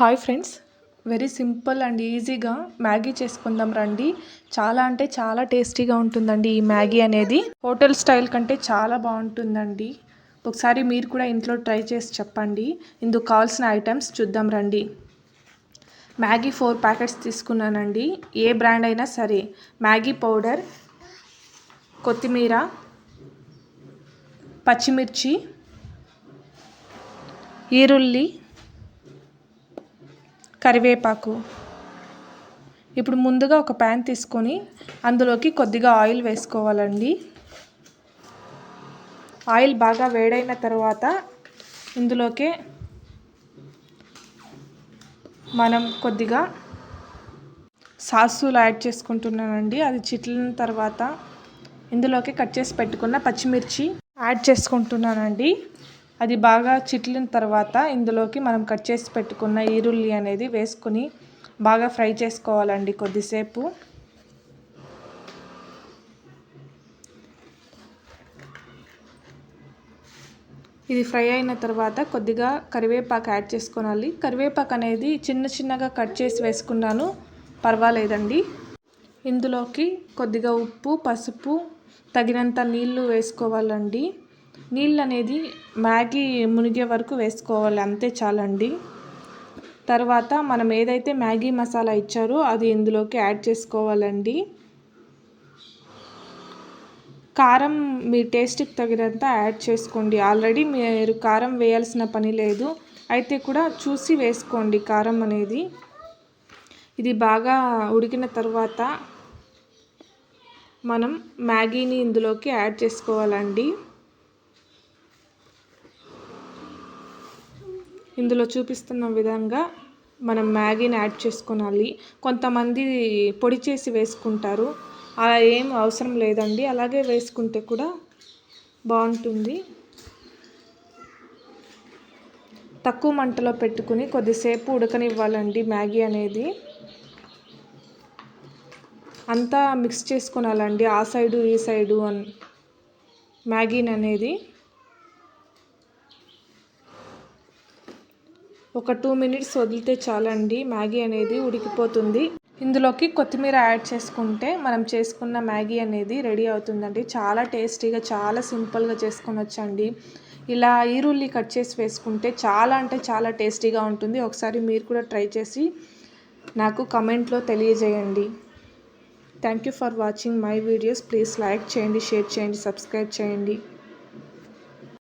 Hi friends. Very simple and ఈజీగా Maggi చేసుకుందాం రండి. చాలా అంటే చాలా టేస్టీగా ఉంటుందండి ఈ మ్యాగీ అనేది. హోటల్ స్టైల్ కంటే చాలా బాగుంటుందండి. ఒకసారి మీరు కూడా ఇంట్లో ట్రై చేసి చెప్పండి. ఇందుకు కావాల్సిన ఐటమ్స్ చూద్దాం రండి. మ్యాగీ ఫోర్ ప్యాకెట్స్ తీసుకున్నానండి. ఏ బ్రాండ్ అయినా సరే. మ్యాగీ పౌడర్ కొత్తిమీర పచ్చిమిర్చి ఈరుల్లి కరివేపాకు. ఇప్పుడు ముందుగా ఒక ప్యాన్ తీసుకొని అందులోకి కొద్దిగా ఆయిల్ వేసుకోవాలండి. ఆయిల్ బాగా వేడైన తర్వాత ఇందులోకి మనం కొద్దిగా సాసులు యాడ్ చేసుకుంటున్నానండి. అది చిట్లిన తర్వాత ఇందులోకి కట్ చేసి పెట్టుకున్న పచ్చిమిర్చి యాడ్ చేసుకుంటున్నానండి. అది బాగా చిట్లిన తర్వాత ఇందులోకి మనం కట్ చేసి పెట్టుకున్న ఈరుల్లి అనేది వేసుకుని బాగా ఫ్రై చేసుకోవాలండి కొద్దిసేపు. ఇది ఫ్రై అయిన తర్వాత కొద్దిగా కరివేపాకు యాడ్ చేసుకోవాలి కరివేపాకు అనేది చిన్న చిన్నగా కట్ చేసి వేసుకున్నాను పర్వాలేదండి. ఇందులోకి కొద్దిగా ఉప్పు పసుపు తగినంత నీళ్ళు వేసుకోవాలండి. నీళ్ళు అనేది మ్యాగీ మునిగే వరకు వేసుకోవాలి అంతే చాలండి. తర్వాత మనం ఏదైతే మ్యాగీ మసాలా ఇచ్చారో అది ఇందులోకి యాడ్ చేసుకోవాలండి. కారం మీ టేస్ట్కి తగినంత యాడ్ చేసుకోండి. ఆల్రెడీ మీరు కారం వేయాల్సిన పని లేదు. అయితే కూడా చూసి వేసుకోండి కారం అనేది. ఇది బాగా ఉడికిన తర్వాత మనం మ్యాగీని ఇందులోకి యాడ్ చేసుకోవాలండి. ఇందులో చూపిస్తున్న విధంగా మనం మ్యాగీని యాడ్ చేసుకోవాలి కొంతమంది పొడి చేసి వేసుకుంటారు. అలా ఏం అవసరం లేదండి. అలాగే వేసుకుంటే కూడా బాగుంటుంది. తక్కువ మంటలో పెట్టుకుని కొద్దిసేపు ఉడకనివ్వాలండి మ్యాగీ అనేది. అంతా మిక్స్ చేసుకోనాలండి. ఆ సైడు ఈ సైడు అని మ్యాగీని అనేది. ఒక టూ మినిట్స్ వదిలితే చాలండి. మ్యాగీ అనేది ఉడికిపోతుంది. ఇందులోకి కొత్తిమీర యాడ్ చేసుకుంటే మనం చేసుకున్న మ్యాగీ అనేది రెడీ అవుతుందండి. చాలా టేస్టీగా చాలా సింపుల్గా చేసుకొనొచ్చండి. ఇలా ఈరుల్లి కట్ చేసి వేసుకుంటే చాలా అంటే చాలా టేస్టీగా ఉంటుంది. ఒకసారి మీరు కూడా ట్రై చేసి నాకు కమెంట్లో తెలియజేయండి. Thank you for watching my videos. Please like చేయండి షేర్ చేయండి సబ్స్క్రైబ్ చేయండి.